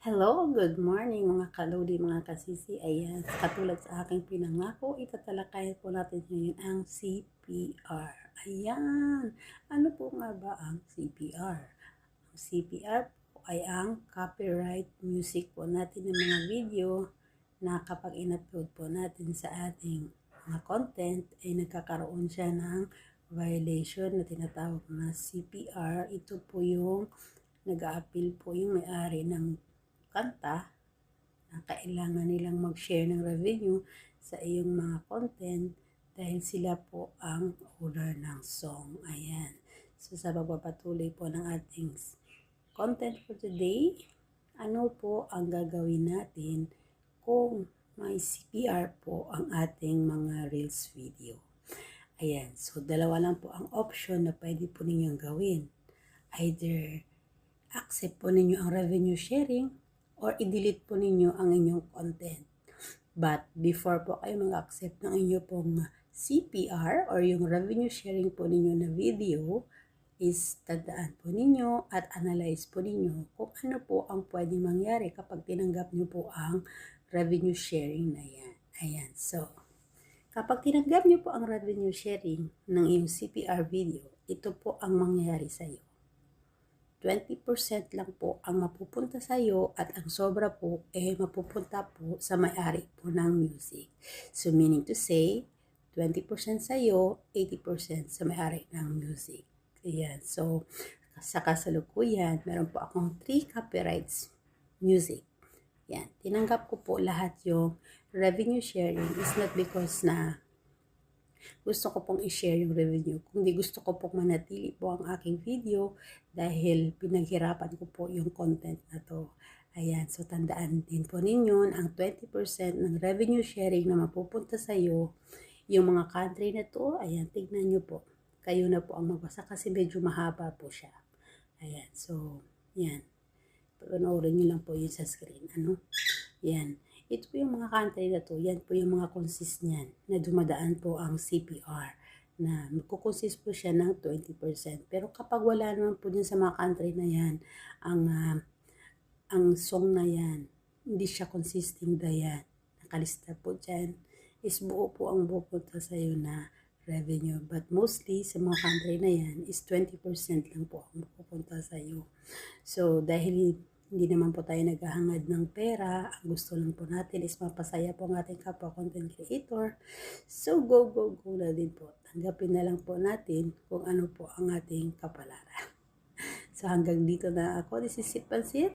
Hello, good morning mga kalodi, mga kasisi. Ayan, katulad sa aking pinangako, itatalakayin po natin ngayon ang CPR. Ayan, ano po nga ba ang CPR? Ang CPR po ay ang copyright music po natin ng mga video na kapag in-upload po natin sa ating mga content ay nagkakaroon siya ng violation na tinatawag na CPR. Ito po yung nag-a-appeal po yung may-ari ng kanta na kailangan nilang mag-share ng revenue sa iyong mga content dahil sila po ang owner ng song. Ayan. So sa pagpapatuloy po ng ating content for today, ano po ang gagawin natin kung may CPR po ang ating mga Reels video. Ayan. So dalawa lang po ang option na pwede po ninyong gawin. Either accept po ninyo ang revenue sharing or i-delete po ninyo ang inyong content. But before po kayo mag-accept ng inyo pong CPR or yung revenue sharing po ninyo na video, is tandaan po ninyo at analyze po ninyo kung ano po ang pwede mangyari kapag tinanggap nyo po ang revenue sharing na yan. Ayan, so kapag tinanggap nyo po ang revenue sharing ng iyong CPR video, ito po ang mangyayari sa iyo. 20% lang po ang mapupunta sa iyo at ang sobra po eh mapupunta po sa may-ari po ng music. So meaning to say, 20% sa iyo, 80% sa may-ari ng music. Ayan. So, sa kasalukuyan, meron po akong 3 copyrights music. Yan. Tinanggap ko po lahat yung revenue sharing is not because na gusto ko pong i-share yung revenue. Kundi gusto ko pong manatili po ang aking video dahil pinaghirapan ko po yung content na to. Ayan, so tandaan din po ninyo ang 20% ng revenue sharing na mapupunta sa iyo, yung mga country na to, ayan, tignan nyo po. Kayo na po ang magbasa kasi medyo mahaba po siya. Ayan, so, yan. Panoorin nyo lang po yun sa screen. Ano? Yan. Ito po yung mga country na to, yan po yung mga consist niyan na dumadaan po ang CPR na magkukonsist po siya ng 20%. Pero kapag wala naman po din sa mga country na yan, ang, uh, ang song na yan, hindi siya consisting na yan, nakalista po dyan, is buo po ang pupunta sa iyo na revenue. But mostly sa mga country na yan is 20% lang po ang pupunta sa iyo. So dahil hindi naman po tayo naghahangad ng pera. Ang gusto lang po natin is mapasaya po ang ating kapwa content creator. So, go, go, go na din po. Tanggapin na lang po natin kung ano po ang ating kapalaran. So, hanggang dito na ako. This is Sip Pansit.